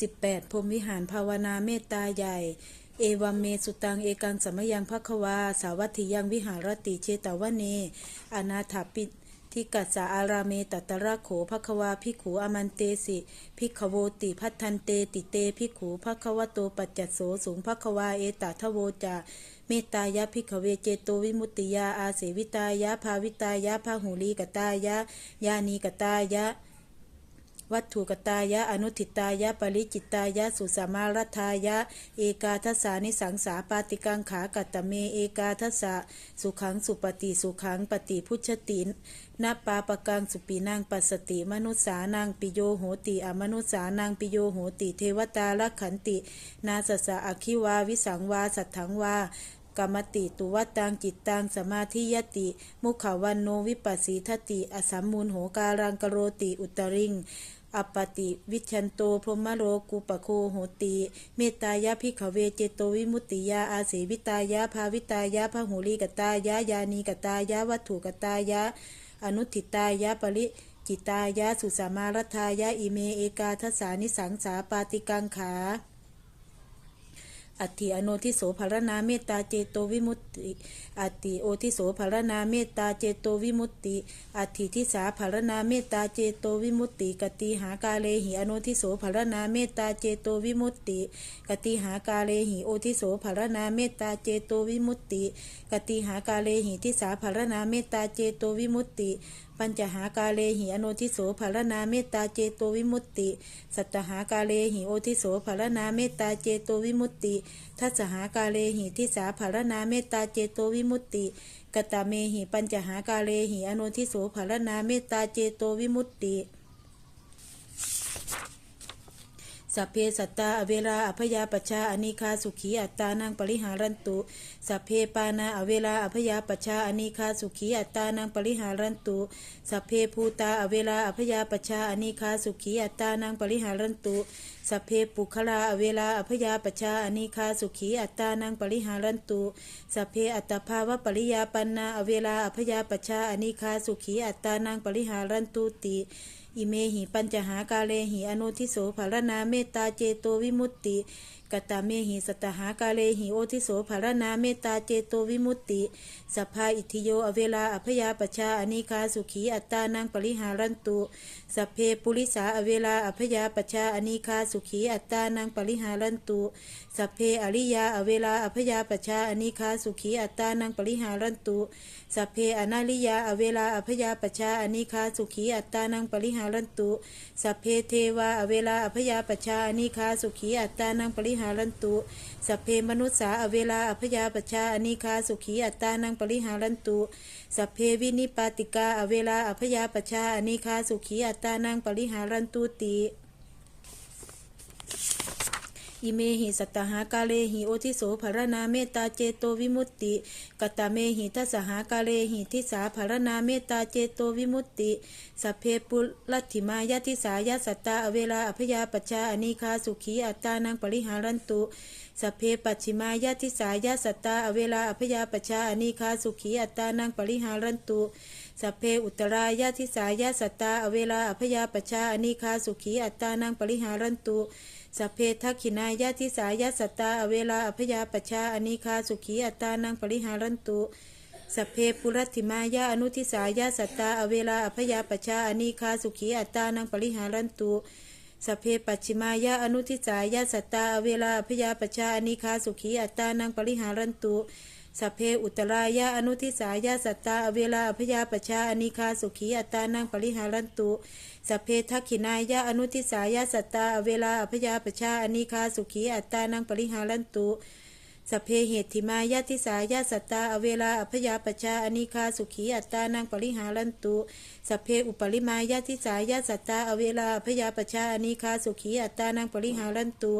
18พรมวิหารภาวนาเมตตาใหญ่ เอวัมเมสุตังเอกังสมยังภควา สาวัตถิยังวิหารติเชตวเน อนาถาปิทิกัสสะอาราเมตัตตระโขภควาภิขูอมันเตสิภิขโวติพัทันเตติเตภิขูภควโตปัจจัสโสสูงภควาเอตทโวจาเมตตายะภิขเวเจโตวิมุตติยาอาเสวิตายะภาวิตายะภาหูลีกตายะยานีกตายะ วัตถุกตายะ อนุทิตายะ ปริจิตตายะ สุสมารัทายะ เอกาทัสานิสังสาปาติกังขากัตตเม เอกาทัสะสุขังสุปฏิสุขังปฏิพุชตินนาปาปกังสุปีนางปัสสติ มนุษสานางปิโยโหติอมนุษสานางปิโยโหติ เทวตาลักขันติ นาสสะอคิวา วิสังวา สัทถังวากรรมติตุวตตังจิตตังสมาธิยติ มุขวันโนวิปัสสีทติ อสัมมูลโหการังกโรติอุตริง อปปติ วิชันโตพรหมโลกุปโคโหติ เมตตายะพิขเวเจโตวิมุตติยาอาศิวิตายะภาวิตายะพหูลีกตายะยานีกตายะวัตถุกตายะ อนุทิตายะปริจิตายะสุสามารทายะอิเมเอกาทสานิสังสาปาติกังขา อัตถิอโนทิโสภารนาเมตตาเจโตวิมุตติ อัติโอทิโสภารนาเมตตาเจโตวิมุตติ อัตถิทิสาภารนาเมตตาเจโตวิมุตติ กติหากาเลหิอโนทิโสภารนาเมตตาเจโตวิมุตติ กติหากาเลหิโอทิโสภารนาเมตตาเจโตวิมุตติ กติหากาเลหิทิสาภารนาเมตตาเจโตวิมุตติปัญจหากาเลหิอโนทิโสภารนาเมตตาเจโตวิมุตติ สัตตหากาเลหิโอทิโสภารนาเมตตาเจโตวิมุตติ ทัสหากาเลหิทิสาภารนาเมตตาเจโตวิมุตติกตเมหิปัญจหากาเลหิอโนทิโสภารนาเมตตาเจโตวิมุตติ สัพเพสัตตาอเวลาอภยาปชาอนิคาสุขีอัตตานังปริหารันตุสัพเพปานาอเวลาอภยาปชาอนิคาสุขีอัตตานังปริหารันตุสัพเพภูตาอเวลาอภยาปชาอนิคาสุขีอัตตานังปริหารันตุสัพเพปุคลาอเวลาอภยาปชาอนิคาสุขีอัตตานังปริหารันตุสัพเพอัตภาวะปริยาปันนาอเวลาอภยาปชชาอนิคาสุขีอัตตานังปริหารันตุติ อิเมหิปัญจหากาเลหิอนุทิโสภารนาเมตตาเจโตวิมุตติ กตาเมหิสตหากาเลหิโอทิโสภารนาเมตตาเจโตวิมุตติสัพพาอิทิโยอเวลาอภยาปชาอนิคาสุขีอัตตานังปริหารันตุสัพเพปุริสาอเวลาอภยาปชาอนิคาสุขีอัตตานังปริหารันตุสัพเพอริยาอเวลาอภยาปชาอนิคาสุขีอัตตานังปริหารันตุสัพเพอนาลิยาอเวลาอภยาปชาอนิคาสุขีอัตตานังปริหารันตุสัพเพเทวาอเวลาอภยาปชาอนิคาสุขีอัตตานังปริหาหารันตุสัพเพมนุษสาอเวลาอภยาปชาอนิคาสุขีอัตตานังปริหารันตุสัพเพวินิปาติกาอเวลาอภยาปชาอนิคาสุขีอัตตานังปริหารันตุติ อิเมหิสัตตหากาเลหิโอทิโสภารนาเมตตาเจโตวิมุตติกตเมหิทัสหากาเลหิทิสาภารนาเมตตาเจโตวิมุตติสัพเพปุลัติมายาทิสายาสัตตาอเวลาอภยาปชาอนิคาสุขีอัตตานังปริหารันตุสัพเพปัจฉิมายาทิสายาสัตตาอเวลาอภยาปชาอนิคาสุขีอัตตานังปริหารันตุ สัพเพอุตรายาทิสายาสัตตา อเวลาอภยาปชาอนิคาสุขีอัตตานังปริหารันตุสัพเพทักขินายาทิสายาสัตตา อเวลาอภยาปชาอนิคาสุขีอัตตานังปริหารันตุสัพเพปุรัตถิมายาอนุทิสายาสัตตา อเวลาอภยาปชาอนิคาสุขีอัตตานังปริหารันตุสัพเพปัจฉิมายาอนุทิสายาสัตตา อเวลาอภยาปชาอนิคาสุขีอัตตานังปริหารันตุ สเพอุตรายาอนุทิสายาสัตตาอเวลาอภยาปชาอนิคาสุขีอัตตานังปริหารันตุสเพทักขินายาอนุทิสายาสัตตาอเวลาอภยาปชาอนิคาสุขีอัตตานังปริหารันตุ สเพเหติมายาทิสายาสัตตา อเวลาอภยาปชาอนิคาสุขีอัตตานังปริหารันตุสเพอุปริมายาทิสายาสัตตา อเวลาอภยาปชาอนิคาสุขีอัตตานังปริหารันตุ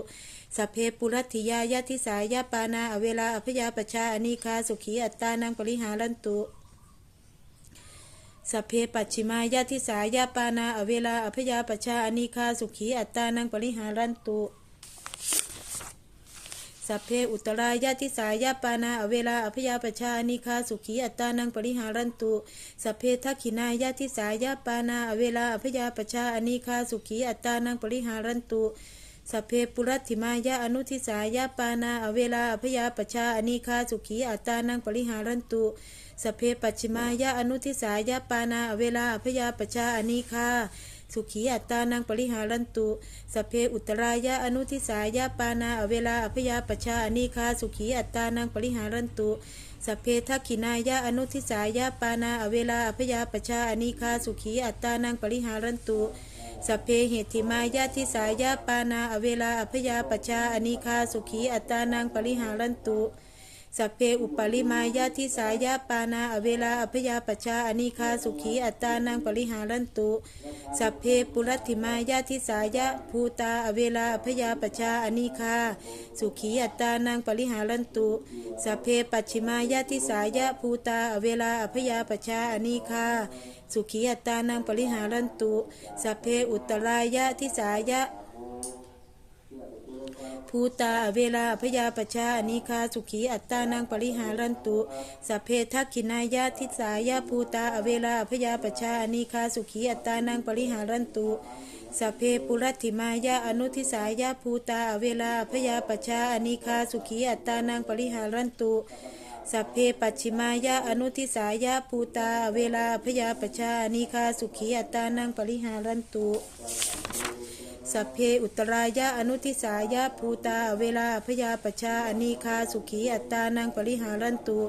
สเพปุรัติยายาทิสายาปานา อเวลาอภยาปชาอนิคาสุขีอัตตานังปริหารันตุสเพปัจฉิมายาทิสายาปานา อเวลาอภยาปชาอนิคาสุขีอัตตานังปริหารันตุ สัพเพอุตรายาทิสายาปานาอเวลาอภยาปชาอนิคาสุขีอัตตานังปริหารันตุสัพเพทักขินายาทิสายาปานาอเวลาอภยาปชาอนิคาสุขีอัตตานังปริหารันตุสัพเพปุรัตถิมายะอนุทิสายะปานาอเวลาอภยาปชาอนิคาสุขีอัตตานังปริหารันตุสัพเพปัจฉิมายะอนุทิสายะปานาอเวลาอภยาปชาอนิคา สุขีอัตตานังปริหารันตุสเพอุตรายะอนุทิสายะปานาอเวลาอภยาปชาอนิคาสุขีอัตตานังปริหารันตุสเพทักขินายะอนุทิสายะปานาอเวลาอภยาปชาอนิคาสุขีอัตตานังปริหารันตุสเพเหติมายาทิสายาปานาอเวลาอภยาปชาอนิคาสุขีอัตตานังปริหารันตุ สัพเพอุปริมายาทิสายาปานาอเวลาอภยาปชาอนิคาสุขีอัตตานังปริหารันตุสัพเพปุรัตถิมายาทิสายาภูตาอเวลาอภยาปชาอนิคาสุขีอัตตานังปริหารันตุสัพเพปัจฉิมายาทิสายาภูตาอเวลาอภยาปชาอนิคาสุขีอัตตานังปริหารันตุสัพเพอุตรายะทิสายะ ภูตาเวลาพยาปชาอนิคาสุขีอัตตานังปริหารันตุสัพเพทักขินายะทิสายะภูตาเวลาพยาปชาอนิคาสุขีอัตตานังปริหารันตุสัพเพปุรัติมายะอนุทิสายะภูตาเวลาพยาปชาอนิคาสุขีอัตตานังปริหารันตุสัพเพปัจฉิมายะอนุทิสายะภูตาเวลาพยาปชาอนิคาสุขีอัตตานังปริหารันตุ สัพเพอุตรายะอนุทิสายะภูตาเวลาพยาปชาอนีคาสุขีอัตตานังปริหารันตุ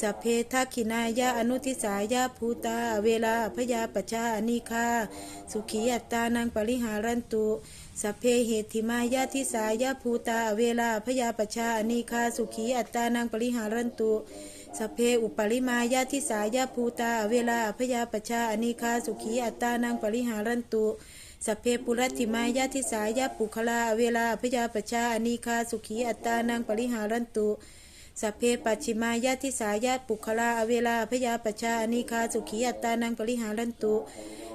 สัพเพทักขินายะอนุทิสายะภูตาเวลาพยาปชาอนีคาสุขีอัตตานังปริหารันตุสัพเพเหติมายะทิสายะภูตาเวลาพยาปชาอนีคาสุขีอัตตานังปริหารันตุสัพเพอุปริมายาทิสายาภูตาเวลาพยาปชาอนิคาสุขีอัตตานังปริหารันตุ สัพเพปุรัติมายาทิสายาปุคลา เวลาพยาปชาอนิคาสุขีอัตตานังปริหารันตุสัพเพปัจฉิมายาทิสายาปุคลา เวลาพยาปชาอนิคาสุขีอัตตานังปริหารันตุ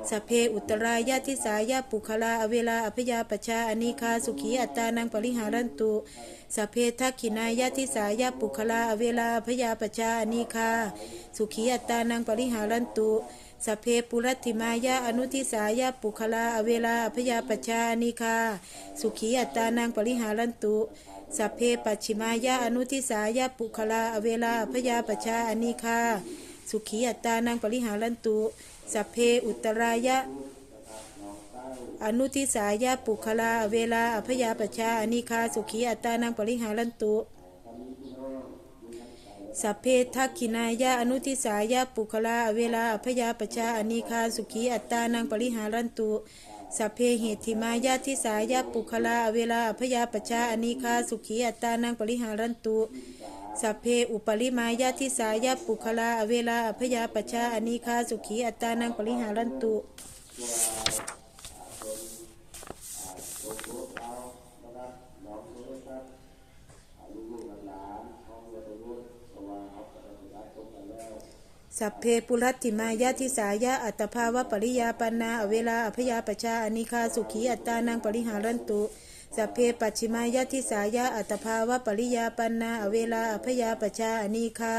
สัพเพอุตรายาทิสายาปุคลา เวลาอภยาปชาอนิคาสุขีอัตตานังปริหารันตุสัพเพทักขินายาทิสายาปุคลา เวลาอภยาปชาอนิคาสุขีอัตตานังปริหารันตุ สัพเพปุรัติมายาอนุทิสายาปุคลาเวลาอภยาปชาอนิคาสุขีอัตตานังปริหารันตุสัพเพปัจฉิมายาอนุทิสายาปุคลาเวลาอภยาปชาอนิคาสุขีอัตตานังปริหารันตุสัพเพอุตรายะอนุทิสายาปุคลาเวลาอภยาปชาอนิคาสุขีอัตตานังปริหารันตุ สัพเพทักขินายาอนุทิสายาปุคลาเวลาอภยาปชาอนิคาสุขีอัตตานังปริหารันตุสัพเพเหติมายาทิสายาปุคลาเวลาอภยาปชาอนิคาสุขีอัตตานังปริหารันตุสัพเพอุปริมายาทิสายาปุคลาเวลาอภยาปชาอนิคาสุขีอัตตานังปริหารันตุ สัพเพปุรัติมายาทิสายะอัตภาวะปริยาปันนาอเวลาอภยาปชาอนิคาสุขีอัตตานังปริหารันตุ สัพเพปัจฉิมายาทิสายะอัตภาวะปริยาปันนาอเวลาอภยาปชาอนิคา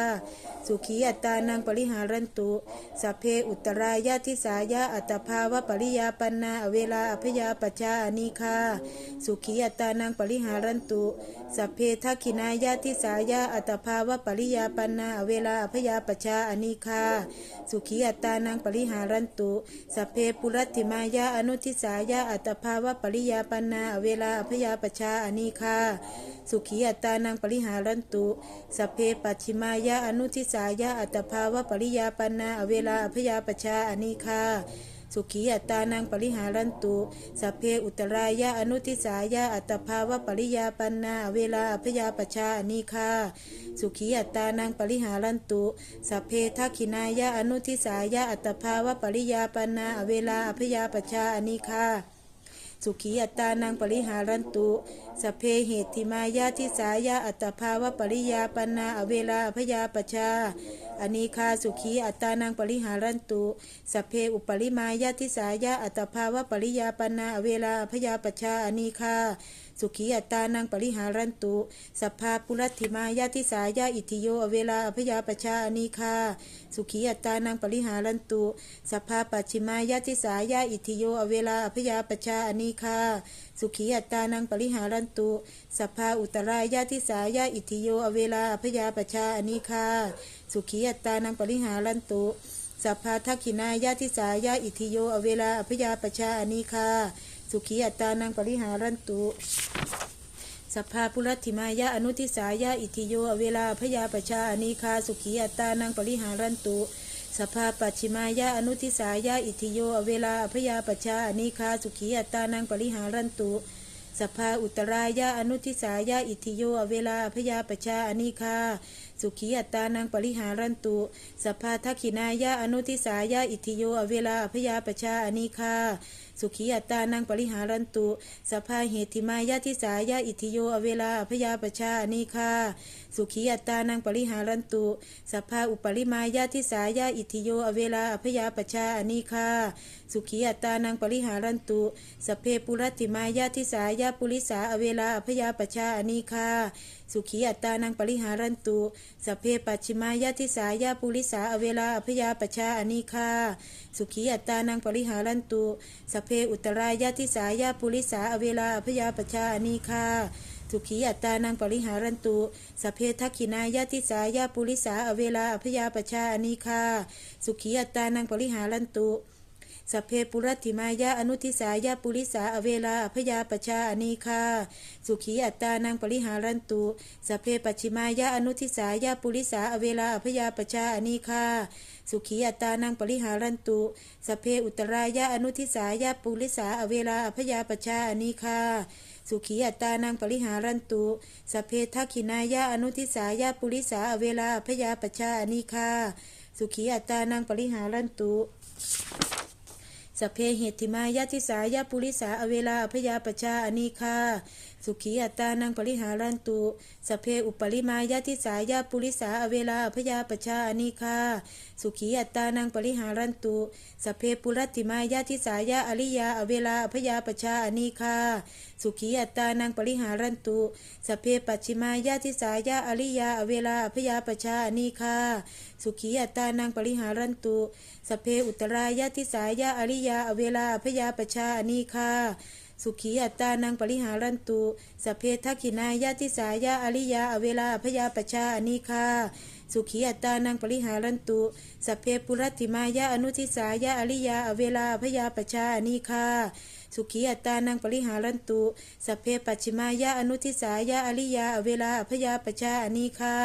สุขีอัตตานังปริหารันตุสัพเพอุตรายาทิสายะอัตภาวะปริยาปันนาอเวลาอภยาปชาอนิคาสุขีอัตตานังปริหารันตุสัพเพทักขินายาทิสายะอัตภาวะปริยาปันนาอเวลาอภยาปชาอนิคาสุขีอัตตานังปริหารันตุสัพเพปุรัตติมายาอนุทิสายาอัตภาวะปริยาปันนาอเวลาอภยาปชาอนิคาสุขีอัตตานังปริหารันตุสเพปัจฉิมายาอนุทิสายาอัตภาวะปริยาปันนาอเวลาอภยาปชาอนิคาสุขีอัตตานังปริหารันตุสเพอุตรายะอนุทิสายะอัตภาวะปริยาปันนาเวลาอภยาปชาอนิคาสุขีอัตตานังปริหารันตุสเพทักขินายะอนุทิสายะอัตภาวะปริยาปันนาเวลาอภยาปชาอนิคา สุขีอัตตานังปริหารันตุสเพเหติมายาทิสายาอัตภาวะปริยาปนาอเวลาพยาปชาอนิคาสุขีอัตตานังปริหารันตุสเพอุปริมายาทิสายาอัตภาวะปริยาปนาอเวลาพยาปชาอนิคา สุขีอัตตานังปริหารันตุ สัพพาปุรัติมายาทิสายะอิทิโยอเวลาอภยาปชาอนิคาสุขีอัตตานังปริหารันตุ สัพพาปัจฉิมายาทิสายะอิทิโยอเวลาอภยาปชาอนินิคาสุขีอัตตานังปริหารันตุ สัพพาอุตรายาทิสายาอิทิโยอเวลาอพยาปชาอนิคาสุขีอัตตานังปริหารันตุสัพพาทักขินายาทิสายาอิทิโยอเวลาอพยาปชาอนิคา สุขีอัตตานังปริหารันตุสัพพาปุรัติมายะอนุทิสายะอิทิโยเวลาพยาปชาอนิคาสุขีอัตตานังปริหารันตุสัพพาปัจฉิมายะอนุทิสายะอิทิโยเวลาพยาปชาอนิคาสุขีอัตตานังปริหารันตุสัพพาอุตรายะอนุทิสายะอิทิโยเวลาพยาปชาอนิคา สุขีอัตตานังปริหารันตุสัพพาทักขินายะอนุทิสายะอิทิโยอเวลาอพยาปชาอนิคาสุขีอัตตานังปริหารันตุสภาเหติมายาทิสายาอิทิโยอเวลาอพยาปชาอนิคาสุขีอัตตานังปริหารันตุสภาอุปริมายาทิสายาอิทิโยอเวลาอพยาปชาอนิคาสุขีอัตตานังปริหารันตุสเพปุรัตติมายาทิสายาปุริสาอเวลาอพยาปชาอนิคา สุขีอัตตานังปริหารันตุสเพปัจฉิมายาทิสายาปุริสาอเวลาอพยาปชาอนิคาสุขีอัตตานังปริหารันตุสเพอุตรายาทิสายาปุริสาอเวลาอพยาปชาอนิคาสุขีอัตตานังปริหารันตุสเพทักขินายาทิสายาปุริสาอเวลาอพยาปชาอนิคาสุขีอัตตานังปริหารันตุ สัพเพปุรัติมายะอนุทิสายะปุริสาอเวลาอพยาปชาอนีคาสุขีอัตตานังปริหารันตุสัพเพปัจฉิมายะอนุทิสายะปุริสาอเวลาอพยาปชาอนีคาสุขีอัตตานังปริหารันตุสัพเพอุตรายะอนุทิสายะปุริสาอเวลาอพยาปชาอนีคาสุขีอัตตานังปริหารันตุสัพเพทักขินายะอนุทิสายะปุริสาอเวลาอพยาปชาอนีคาสุขีอัตตานังปริหารันตุ สเพเหติมายาทิสายาปุริสาอเวลาอพยาปชาอนีคา สุขีอัตตานังปริหารันตุ สเพอุปริมายาทิสายาปุริสาอเวลาอพยาปชาอนีคาสุขีอัตตานังปริหารันตุสเพปุรัตติมายาทิสายาอริยาอเวลาอพยาปชาอนีคาสุขีอัตตานังปริหารันตุสเพปัจฉิมายาทิสายาอริยาอเวลาอพยาปชาอนีคาสุขีอัตตานังปริหารันตุสเพอุตรายาทิสายาอริยาอเวลาอพยาปชาอนีคา สุขีอัตตานังปริหารันตุสเพทักขินายาทิสายาอริยาอเวลาอพยาปชาอนีคาสุขีอัตตานังปริหารันตุสพเพปุรัติมายาอนุทิสายาอริยาอเวลาอพยาปชาอนีคาสุขีอัตตานังปริหารันตุสพเพปัจฉิมายาอนุทิสายาอริยาอเวลาอพยาปชาอนีคา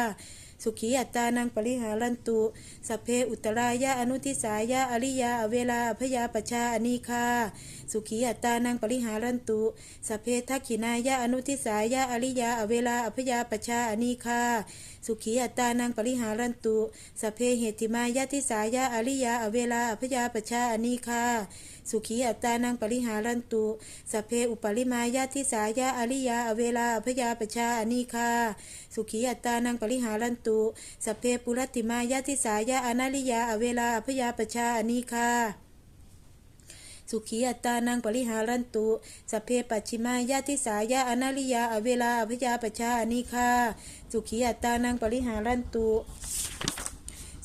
สุขีอัตตานังปริหารันตุสัพเพอุตรายะอนุทิสายะอริยาอเวลาอพยาปชาอนีคาสุขีอัตตานังปริหารันตุสัพเพทักขินายะอนุทิสายะอริยาอเวลาอพยาปชาอนีคาสุขีอัตตานังปริหารันตุสัพเพเหติมายะทิสายะอริยาอเวลาอพยาปชาอนีคา สุขีอัตตานังปริหารันตุสเพอุปริมายะทิสายะอริยาอเวลาอพยาปชาอนีคาสุขีอัตตานังปริหารันตุสัพเพปุรัตติมายะทิสายะอนาลิยาอเวลาอพยาปชาอนีคาสุขีอัตตานังปริหารันตุสัพเพปัจฉิมายาทิสายะอนาลิยาอเวลาอพยาปชาอนีคาสุขีอัตตานังปริหารันตุ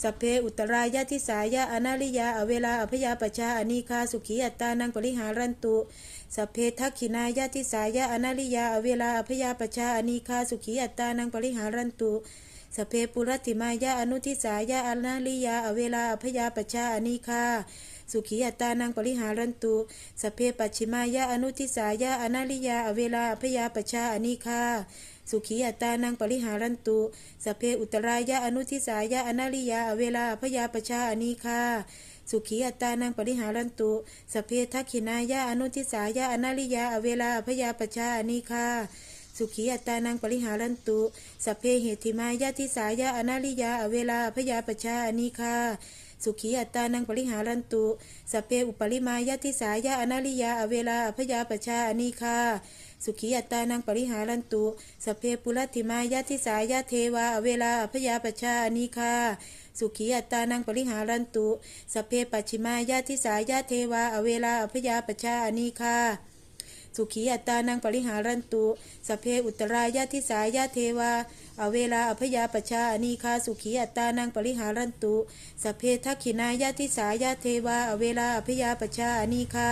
สัพเพอุตรายาทิสายะอนาลิยา อเวลาอพยาปชาอนีคาสุขีอัตตานังปริหารันตุสัพเพทักขินายาทิสายะอนาลิยา อเวลาอพยาปชาอนีคาสุขีอัตตานังปริหารันตุสเพปุรัติมายะอนุทิสายะอนาลิยา อเวลาอพยาปชาอนีคาสุขีอัตตานังปริหารันตุสเพปัจฉิมายะอนุทิสายะอนาลิยา อเวลาอพยาปชาอนีคา สุขีอัตตานังปริหารันตุสเพอุตรายะอนุทิสายะอนาลิยาอเวลาอพยาปชาอนีคาสุขีอัตตานังปริหารันตุสเพทักขินายะอนุทิสายะอนาลิยาอเวลาอพยาปชาอนีคาสุขีอัตตานังปริหารันตุสัพเพเหติมายาทิสายะอนาลิยาอเวลาพยาปชาอนีคาสุขีอัตตานังปริหารันตุสัพเพอุปริมายาทิสายะอนาลิยาอเวลาพยาปชาอนีคา สุขีอัตตานังปริหารันตุสัพเพปุรัติมายาทิสายะเทวาอเวลาอพยาปชาอนีคาสุขีอัตตานังปริหารันตุสัพเพปัจฉิมายาทิสายะเทวาอเวลาอพยาปชาอนีคาสุขีอัตตานังปริหารันตุสพเพอุตรายาทิสายาเทวาอเวลาอพยาปชาอนีคาสุขีอัตตานังปริหารันตุสพเพทักขินายาทิสายาเทวาอเวลาอพยาปชาอนีคา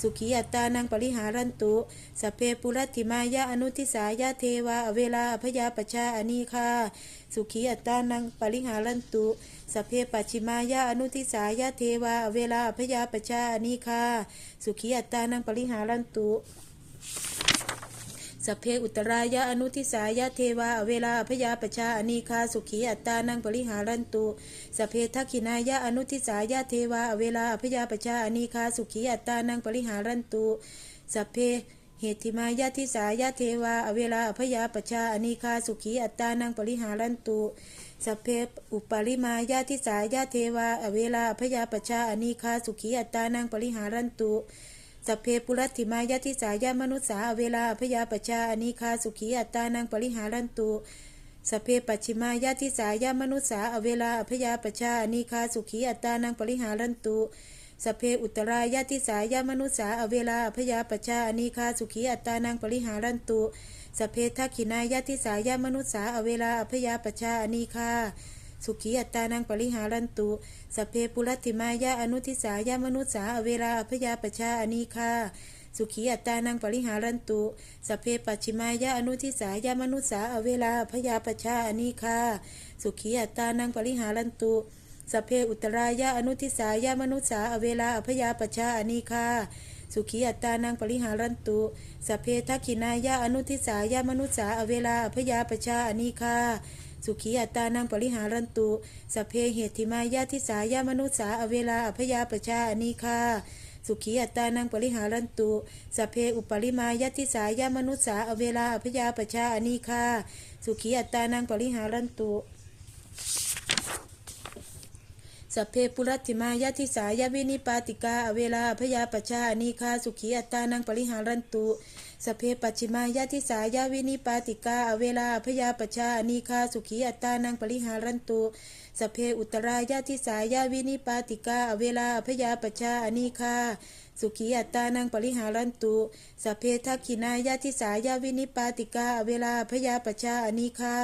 สุขีอัตตานังปริหารันตุสเพปุรัติมายะอนุทิสายะเทวาอเวลาอภยาปชาอนีคาสุขีอัตตานังปริหารันตุสเพปัชิมายะอนุทิสายะเทวาอเวลาอภยาปชาอนีคาสุขีอัตตานังปริหารันตุ สเพอุตรายะอนุทิสายะเทวาเวลาอภยาปชาอนีคาสุขีอัตตานังปริหารันตุสเพทักขินายะอนุทิสายะเทวาเวลาอภยาปชาอนีคาสุขีอัตตานังปริหารันตุสเพเหติมายะทิสายะเทวาอเวลาอภยาปชาอนีคาสุขีอัตตานังปริหารันตุสเพอุปริมายะทิสายะเทวาอเวลาอภยาปชาอนีคาสุขีอัตตานังปริหารันตุ สัพเพปุรัติมายะทิสายามนุษสาเวลาพยาปชาอนิคาสุขีอัตตานังปริหารันตุสัพเพปัจฉิมายะทิสายามนุษสาเวลาพยาปชาอนิคาสุขีอัตตานังปริหารันตุสัพเพอุตรายะทิสายามนุษสาเวลาพยาปชาอนิคาสุขีอัตตานังปริหารันตุสัพเพทักขินายะทิสายามนุษสาเวลาพยาปชาอนิคา สุขีอัตตานังปริหารันตุสเพปุรัติมายะอนุทิสายามนุษสาอเวลาอพยาปชาอนีคาสุขีอัตตานังปริหารันตุสเพปัจฉิมายะอนุทิสายามนุษสาอเวลาอพยาปชาอนีคาสุขีอัตตานังปริหารันตุสเพอุตรายะอนุทิสายามนุษสาอเวลาอพยาปชาอนีคาสุขีอัตตานังปริหารันตุสเพทักขินายะอนุทิสายามนุษสาอเวลาอพยาปชาอนีคา สุขีอัตตานังปริหารันตุสเพเหติมายาทิสายามนุษสาอเวลาอภยาประชาอนีคาสุขีอัตตานังปริหารันตุสเพอุปริมายาทิสายามนุษสาอเวลาอภยาประชาอนีคาสุขีอัตตานังปริหารันตุสเพปุรัติมายะทิสายาวินิปาติกาอเวลาอพยาประชาอนีคาสุขีอัตตานังปริหารันตุ สเพปัจฉิมายาทิสายาวินิปาติกาอเวลาพยาปชาอนิคาสุขีอัตตานังปริหารันตุสเพอุตรายาทิสายาวินิปาติกาอเวลาพยาปชาอนิคาสุขีอัตตานังปริหารันตุสเพทักขินายาทิสายาวินิปาติกาอเวลาพยาปชาอนิคา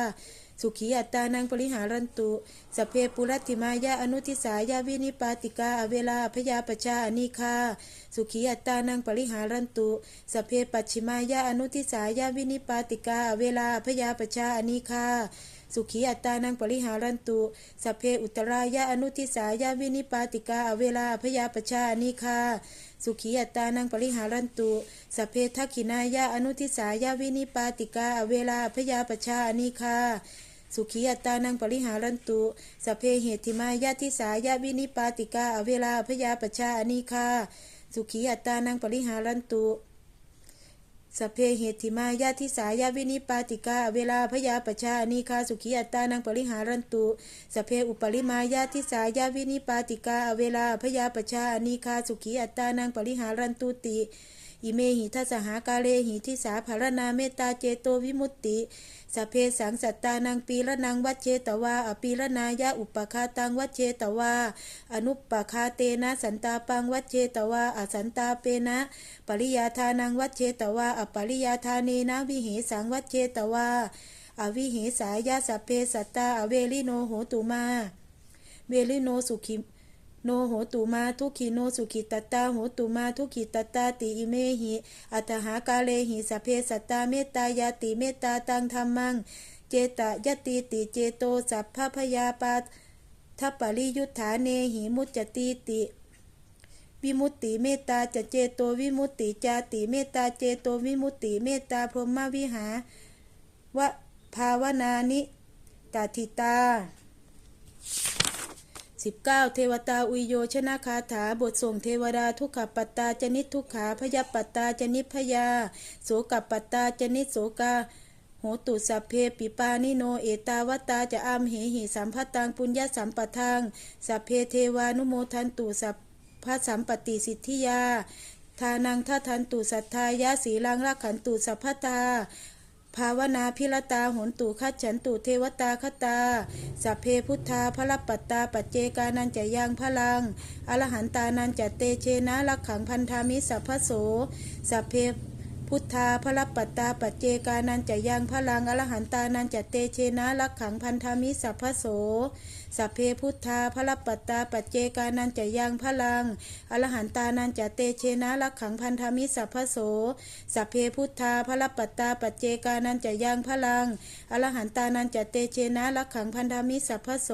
สุขีอัตตานังปริหารันตุสเพปุรัติมายะอนุทิสายาวินิปาติกาอเวลาพยาปชาอนีคาสุขีอัตตานังปริหารันตุสเพปัจฉิมายะอนุทิสายาวินิปาติกาอเวลาพยาปชาอนีคาสุขีอัตตานังปริหารันตุสเพอุตรายะอนุทิสายาวินิปาติกาอเวลาพยาปชาอนีคาสุขีอัตตานังปริหารันตุสัพเพทักขินายะอนุทิสายาวินิปาติกาอเวลาพยาปชาอนีคา สุขีอัตตานังปริหารันตุสเพเหติมายะทิสายาวินิปาติกาอเวลาพยาปชาอนีคาสุขีอัตตานังปริหารันตุสเพเหติมายะทิสายาวินิปาติกาเวลาพยาปชาอนีคาสุขีอัตตานังปริหารันตุสเพอุปริมายะทิสายาวินิปาติกาเวลาพยาปชาอนีคาสุขีอัตตานังปริหารันตุติ อิเมหิทัสหากาเลหิทิสาภารนาเมตตาเจโตวิมุตติสเพสังสัตตานังปีละนังวัชเชตวาอปีละนายะอุปคาตังวัชเชตวา อนุปคาเตนะสันตาปังวัชเชตวาอสันตาเปนะปริยาทานังวัชเชตวาอปริยาทาเนนะวิเหสังวัชเชตวา อวิเหสายะสเพสัตตาอเวลิโนโหตุมา เวลิโนสุขิ โนโหตุมาทุกขีโนสุขิตตาโหตุมาทุกขีตตาติอิเมหิอัตหากาเลหิสเพสัตตาเมตตายาติเมตตาตังธรรมัง เจตยติติเจโตสัพพพยาปาทัปปริยุทธาเนหิมุจจติติวิมุตติเมตตาจะเจโตวิมุตติจาติเมตตาเจโตวิมุตติเมตตาพรหมวิหาวะภาวนานิตาทิตา 19 เทวตาอุยโยชนะคาถาบทส่งเทวดาทุกขปัตตาจนิทุกขาพยปัตตาจนิพยาโสกปัตตาจนิโสกาโหตุสัพเพปิปานิโนเอตาวตาจะอามเหหิสัมพตังปุญญสัมปทังสัพเพเทวานุโมทันตุสัพพระสัมปติสิทธิยาทานังทัทันตุสัทธายาสีลังรักขันตุสัพพตา ภาวนาพิรตาหนตุขัดฉันตุเทวตาคตาสัพเพพุทธาพระปัตตาปัจเจกานันจะยังพลังอรหันตานันจะเตเชนะลักขังพันธามิสัพพโสสัพเพ พุทธาพระปัตตาปัจเจกานันจะยังพลังอรหันตานันจะเตเชนะลักขังพันธามิสัพพโสสัพเพพุทธาพระปัตตาปัจเจกานันจะยังพลังอรหันตานันจะเตเชนะลักขังพันธามิสัพพโสสัพเพพุทธาพระปัตตาปัจเจกานันจะยังพลังอรหันตานันจะเตเชนะลักขังพันธามิสัพพโส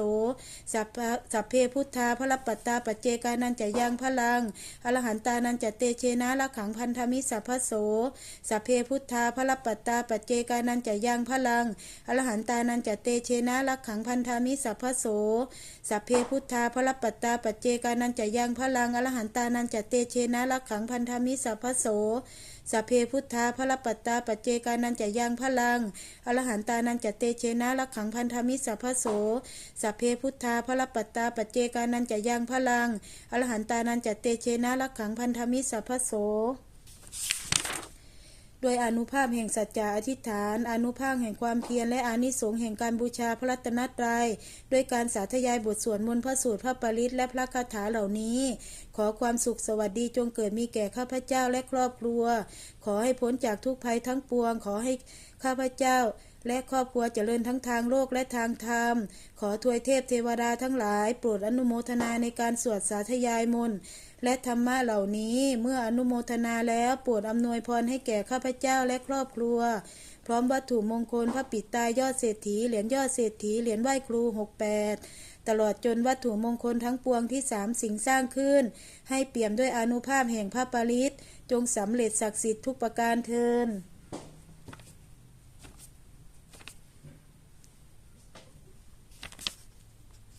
สัพสัพเพพุทธาพระปัตตาปัจเจกานันจะยังพลังอรหันตานันจะเตเชนะลักขังพันธามิสัพพโสสัพเพพุทธาพระปัตตาปัจเจกานันจะยังพลังอรหันตานันจะเตเชนะลักขังพันธามิสัพพโสสัพเพพุทธาพระปัตตาปัจเจกานันจะยังพลังอรหันตานันจะเตเชนะลักขังพันธามิสัพพโสสัพเพพุทธาพระปัตตาปัจเจกานันจะยังพลังอรหันตานันจะเตเชนะลักขังพันธามิสัพพโสสัพเพพุทธาพระปัตตาปัจเจกานันจะยังพลังอรหันตานันจะเตเชนะลักขังพันธามิสัพพโส โดยอนุภาพแห่งสัจจะอธิษฐาน อนุภาพแห่งความเพียรและอานิสงส์แห่งการบูชาพระรัตนตรัยด้วยการสาธยายบทสวดมนต์พระสูตรพระปริตรและพระคาถาเหล่านี้ อความสุขสวัสดีจงเกิดมีแก่ข้าพเจ้าและครอบครัว ขอให้พ้นจากทุกภัยทั้งปวง ขอให้ข้าพเจ้า และครอบครัวเจริญทั้งทางโลกและทางธรรม ขอทวยเทพเทวดาทั้งหลาย โปรดอนุโมทนาในการสวดสาธยายมนต์และธรรมะเหล่านี้เมื่ออนุโมทนาแล้วโปรดอำนวยพรให้แก่ข้าพเจ้าและครอบครัว พร้อมวัตถุมงคลพระปิดตายยอดเศรษฐีเหรียญยอดเศรษฐีเหรียญไหว้ครู 68 ตลอดจนวัตถุมงคลทั้งปวงที่สามสิ่งสร้างขึ้น ให้เปี่ยมด้วยอนุภาพแห่งพระปริตจงสำเร็จศักดิ์สิทธิ์ทุกประการเทิน